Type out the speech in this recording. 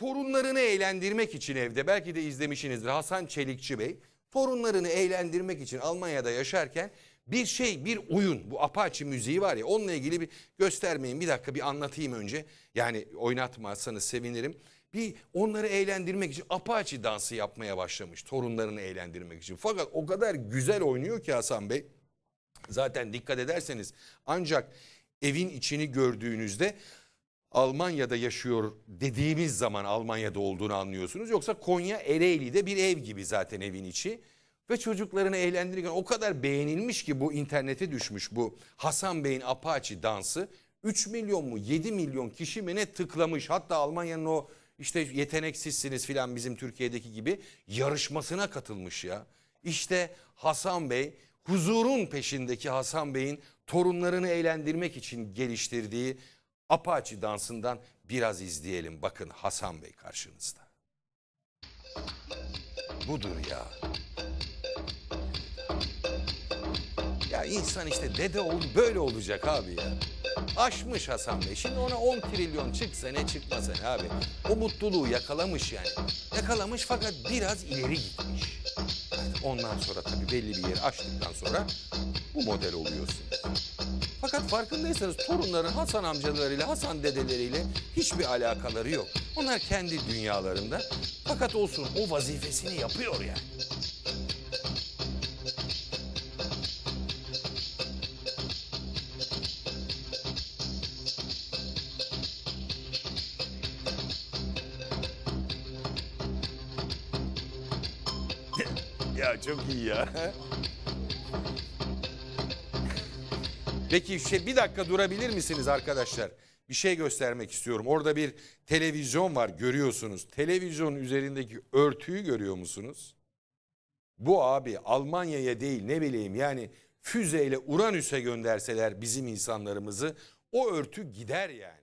torunlarını eğlendirmek için evde belki de izlemişsinizdir Hasan Çelikçi Bey torunlarını eğlendirmek için Almanya'da yaşarken bir şey bir oyun bu Apache müziği var ya onunla ilgili bir göstermeyin bir dakika bir anlatayım önce yani oynatmazsanız sevinirim. Bir onları eğlendirmek için Apache dansı yapmaya başlamış torunlarını eğlendirmek için fakat o kadar güzel oynuyor ki Hasan Bey. Zaten dikkat ederseniz ancak evin içini gördüğünüzde Almanya'da yaşıyor dediğimiz zaman Almanya'da olduğunu anlıyorsunuz. Yoksa Konya Ereğli'de bir ev gibi zaten evin içi. Ve çocuklarını eğlendirirken o kadar beğenilmiş ki bu internete düşmüş bu Hasan Bey'in Apache dansı. 3 milyon mu 7 milyon kişi mi ne tıklamış. Hatta Almanya'nın o işte yeteneksizsiniz filan bizim Türkiye'deki gibi yarışmasına katılmış ya. İşte Hasan Bey huzurun peşindeki Hasan Bey'in torunlarını eğlendirmek için geliştirdiği Apache dansından biraz izleyelim. Bakın Hasan Bey karşınızda. Budur ya. Ya insan işte dede oldu böyle olacak abi ya. Aşmış Hasan Bey. Şimdi ona 10 trilyon çıksa ne çıkmasa ne abi. O mutluluğu yakalamış yani. Yakalamış fakat biraz ileri gitmiş. Ondan sonra tabii belli bir yeri aştıktan sonra bu model oluyorsun. Fakat farkındaysanız torunların Hasan amcalarıyla, Hasan dedeleriyle hiçbir alakaları yok. Onlar kendi dünyalarında. Fakat olsun o vazifesini yapıyor yani. ya çok iyi ya. Peki şey bir dakika durabilir misiniz arkadaşlar? Bir şey göstermek istiyorum. Orada bir televizyon var görüyorsunuz. Televizyonun üzerindeki örtüyü görüyor musunuz? Bu abi Almanya'ya değil ne bileyim yani füzeyle Uranüs'e gönderseler bizim insanlarımızı o örtü gider yani.